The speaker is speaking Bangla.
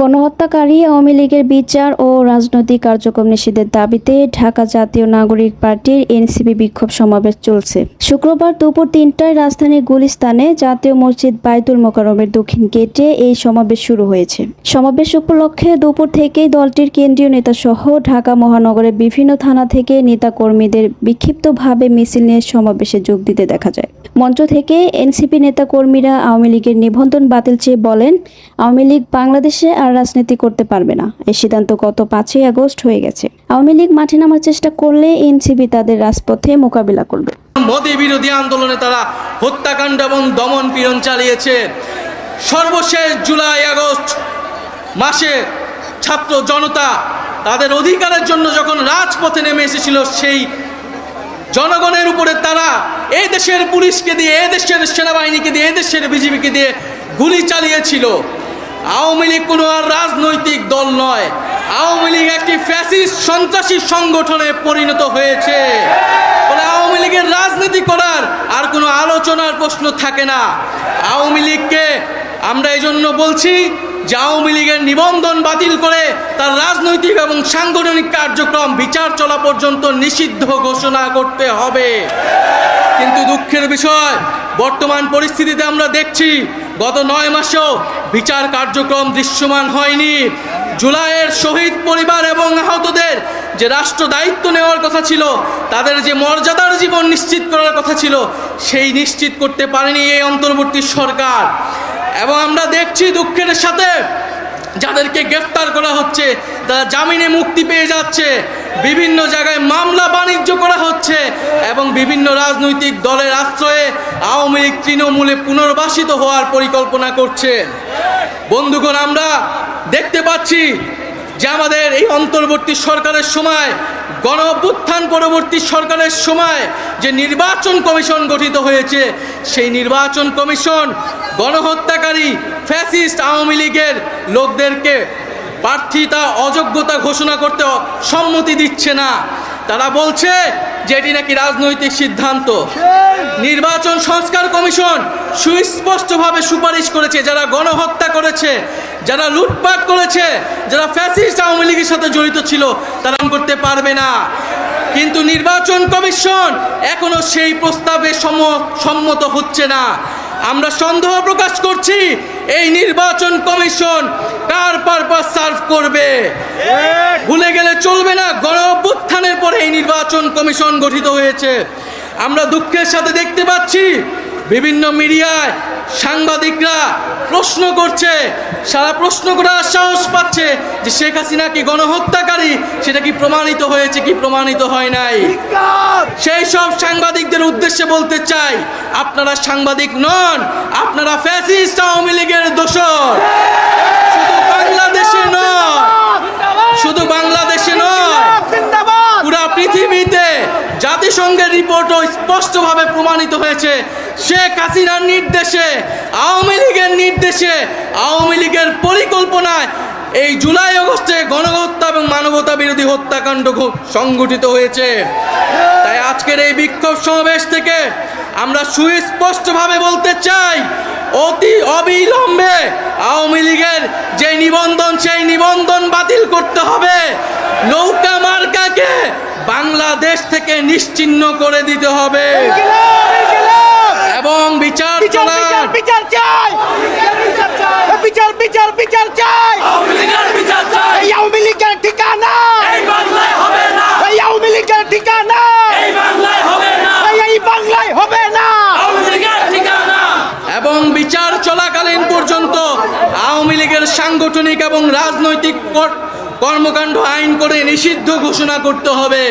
গণহত্যাকারী আওয়ামী লীগের বিচার ও রাজনৈতিক কার্যক্রম নিষিদ্ধের দাবিতে ঢাকা জাতীয় নাগরিক পার্টির এনসিপি বিক্ষোভ সমাবেশ চলছে। শুক্রবার দুপুর তিনটায় রাজধানীর গুলিস্তানে জাতীয় মসজিদ বাইতুল মোকারমের দক্ষিণ গেটে এই সমাবেশ শুরু হয়েছে। সমাবেশ উপলক্ষে দুপুর থেকেই দলটির কেন্দ্রীয় নেতাসহ ঢাকা মহানগরের বিভিন্ন থানা থেকে নেতাকর্মীদের বিক্ষিপ্তভাবে মিছিল নিয়ে সমাবেশে যোগ দিতে দেখা যায়। মঞ্চ থেকে এনসিপি নেতাকর্মীরা আওয়ামী লীগের নিবন্ধন বাতিল চেয়ে বলেন, আওয়ামী লীগ বাংলাদেশে আর রাজনীতি করতে পারবে না। এই সিদ্ধান্ত গত পাঁচই আগস্ট হয়ে গেছে। আওয়ামী লীগ মাঠে নামার চেষ্টা করলে এনসিপি তাদের রাজপথে মোকাবিলা করবে। মোদী বিরোধী আন্দোলনে তারা হত্যাকাণ্ড এবং দমন পীড়ন চালিয়েছে। সর্বশেষ জুলাই আগস্ট মাসে ছাত্র জনতা তাদের অধিকারের জন্য যখন রাজপথে নেমে এসেছিল, সেই জনগণের উপরে তারা এই দেশের পুলিশকে দিয়ে এই দেশের সেনাবাহিনীকে দিয়ে এই দেশের বিজিবিকে দিয়ে গুলি চালিয়েছিল। আওয়ামী লীগ কোনো আর রাজনৈতিক দল নয়। আওয়ামী লীগ একটি ফ্যাসিস্ট সন্ত্রাসী সংগঠনে পরিণত হয়েছে। বলে আওয়ামী লীগের রাজনীতি করার আর কোনো আলোচনার প্রশ্ন থাকে না। আওয়ামী লীগকে আমরা এই জন্য বলছি যে আওয়ামী লীগের নিবন্ধন বাতিল করে তার রাজনৈতিক এবং সাংগঠনিক কার্যক্রম, বিচার চলা পর্যন্ত নিষিদ্ধ ঘোষণা করতে হবে। কিন্তু দুঃখের বিষয়, বর্তমান পরিস্থিতিতে আমরা দেখছি গত নয় মাসেও বিচার কার্যক্রম দৃশ্যমান হয়নি। জুলাইয়ের শহীদ পরিবার এবং আহতদের যে রাষ্ট্র দায়িত্ব নেওয়ার কথা ছিল, তাদের যে মর্যাদার জীবন নিশ্চিত করার কথা ছিল, সেই নিশ্চিত করতে পারেনি এই অন্তর্বর্তী সরকার। এবং আমরা দেখছি দুঃখের সাথে যাদেরকে গ্রেফতার করা হচ্ছে, তারা জামিনে মুক্তি পেয়ে যাচ্ছে। বিভিন্ন জায়গায় মামলা বাণিজ্য করা হচ্ছে এবং বিভিন্ন রাজনৈতিক দলের আশ্রয়ে আওয়ামী লীগ তৃণমূলে পুনর্বাসিত হওয়ার পরিকল্পনা করছে। বন্ধুগণ, আমরা দেখতে পাচ্ছি যে আমাদের এই অন্তর্বর্তী সরকারের সময় গণ অভ্যুত্থান পরবর্তী সরকারের সময় যে নির্বাচন কমিশন গঠিত হয়েছে, সেই নির্বাচন কমিশন গণহত্যাকারী ফ্যাসিস্ট আওয়ামী লীগের লোকদেরকে প্রার্থিতা অযোগ্যতা ঘোষণা করতে সম্মতি দিচ্ছে না। তারা বলছে যে এটি নাকি রাজনৈতিক সিদ্ধান্ত। নির্বাচন সংস্কার কমিশন সুস্পষ্টভাবে সুপারিশ করেছে, যারা গণহত্যা করেছে, যারা লুটপাট করেছে, যারা ফ্যাসিস্ট আওয়ামী লীগের সাথে জড়িত ছিল, তারা করতে পারবে না। কিন্তু নির্বাচন কমিশন এখনও সেই প্রস্তাবে সম- সম্মত হচ্ছে না। আমরা সন্দেহ প্রকাশ করছি এই নির্বাচন কমিশন কার পারপাস সার্ভ করবে? ভুলে গেলে চলবে না গণ অভ্যুত্থানের পরে এই নির্বাচন কমিশন গঠিত হয়েছে। আমরা দুঃখের সাথে দেখতে পাচ্ছি, বিভিন্ন মিডিয়ায় সাংবাদিকরা প্রশ্ন করছে সারা প্রশ্ন করার সাহস পাচ্ছে যে শেখ হাসিনা কি গণহত্যাকারী? সেটা কি প্রমাণিত হয়েছে কি প্রমাণিত হয় নাই? সেই সব সাংবাদিকদের উদ্দেশ্যে বলতে চাই আপনারা সাংবাদিক নন আপনারা ফ্যাসিস্ট আওয়ামী লীগের দোষর। শুধু বাংলাদেশে নয় শুধু বাংলাদেশে নয় পুরা পৃথিবীতে জাতিসংঘের রিপোর্টও স্পষ্টভাবে প্রমাণিত হয়েছে শেখ হাসিনার নির্দেশে, আওয়ামী লীগের নির্দেশে, আওয়ামী লীগের পরিকল্পনায় এই জুলাই আগস্টে গণহত্যা এবং মানবতা বিরোধী হত্যাকাণ্ড সংঘটিত হয়েছে। তাই আজকের এই বিক্ষোভ সমাবেশ থেকে আমরা সুস্পষ্টভাবে বলতে চাই, অতি অবিলম্বে আওয়ামী লীগের যে নিবন্ধন, সেই নিবন্ধন বাতিল করতে হবে। নৌকা মার্কাকে বাংলাদেশ থেকে নিশ্চিহ্ন করে দিতে হবে। এবং বিচার বিচার চলার বিচার বিচার চাই। বিচার বিচার বিচার চাই। এই আওয়ামী লীগের ঠিকানা। আওয়ামী লীগের ঠিকানা। এই এই বাংলায় হবে না। এবং বিচার চলাকালীন পর্যন্ত আওয়ামী লীগের সাংগঠনিক এবং রাজনৈতিক কর্মকাণ্ড আইন করে নিষিদ্ধ ঘোষণা করতে হবে।